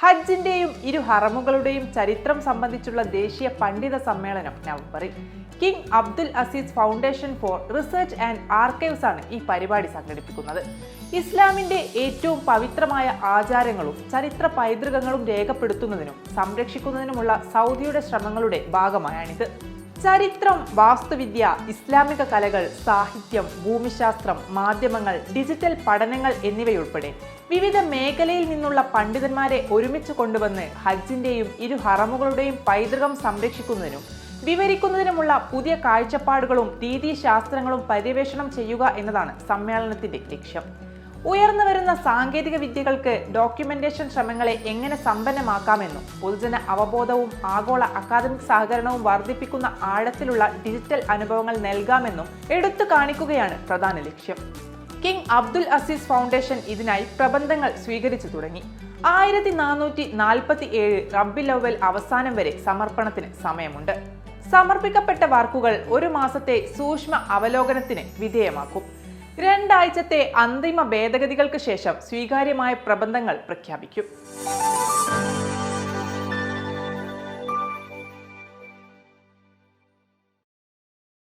ഹജ്ജിന്റെയും ഇരു ഹറമുകളുടെയും ചരിത്രം സംബന്ധിച്ചുള്ള ദേശീയ പണ്ഡിത സമ്മേളനം നവംബറിൽ. King Abdul Aziz Foundation for Research and Archives ആണ് ഈ പരിപാടി സംഘടിപ്പിക്കുന്നത്. ഇസ്ലാമിന്റെ ഏറ്റവും പവിത്രമായ ആചാരങ്ങളും ചരിത്ര പൈതൃകങ്ങളും രേഖപ്പെടുത്തുന്നതിനും സംരക്ഷിക്കുന്നതിനുമുള്ള സൗദിയുടെ ശ്രമങ്ങളുടെ ഭാഗമായാണിത്. ചരിത്രം വാസ്തുവിദ്യ ഇസ്ലാമിക കലകൾ സാഹിത്യം ഭൂമിശാസ്ത്രം മാധ്യമങ്ങൾ ഡിജിറ്റൽ പഠനങ്ങൾ എന്നിവയുൾപ്പെടെ വിവിധ മേഖലയിൽ നിന്നുള്ള പണ്ഡിതന്മാരെ ഒരുമിച്ച് കൊണ്ടുവന്ന് ഹജ്ജിന്റെയും ഇരു ഹറമുകളുടെയും പൈതൃകം സംരക്ഷിക്കുന്നതിനും വിവരിക്കുന്നതിനുമുള്ള പുതിയ കാഴ്ചപ്പാടുകളും രീതിശാസ്ത്രങ്ങളും പര്യവേഷണം ചെയ്യുക എന്നതാണ് സമ്മേളനത്തിന്റെ ലക്ഷ്യം. ഉയർന്നു വരുന്ന സാങ്കേതിക വിദ്യകൾക്ക് ഡോക്യുമെന്റേഷൻ ശ്രമങ്ങളെ എങ്ങനെ സമ്പന്നമാക്കാമെന്നും പൊതുജന അവബോധവും ആഗോള അക്കാദമിക് സഹകരണവും വർദ്ധിപ്പിക്കുന്ന ആഴത്തിലുള്ള ഡിജിറ്റൽ അനുഭവങ്ങൾ നൽകാമെന്നും എടുത്തു കാണിക്കുകയാണ് പ്രധാന ലക്ഷ്യം. കിങ് അബ്ദുൽ അസീസ് ഫൗണ്ടേഷൻ ഇതിനായി പ്രബന്ധങ്ങൾ സ്വീകരിച്ചു തുടങ്ങി. ആയിരത്തി നാനൂറ്റി നാൽപ്പത്തി ഏഴ് റബ്ബി ലവൽ അവസാനം വരെ സമർപ്പണത്തിന് സമയമുണ്ട്. സമർപ്പിക്കപ്പെട്ട വർക്കുകൾ ഒരു മാസത്തെ സൂക്ഷ്മ അവലോകനത്തിന് വിധേയമാക്കും. രണ്ടാഴ്ചത്തെ അന്തിമ ഭേദഗതികൾക്ക് ശേഷം സ്വീകാര്യമായ പ്രബന്ധങ്ങൾ പ്രഖ്യാപിക്കും.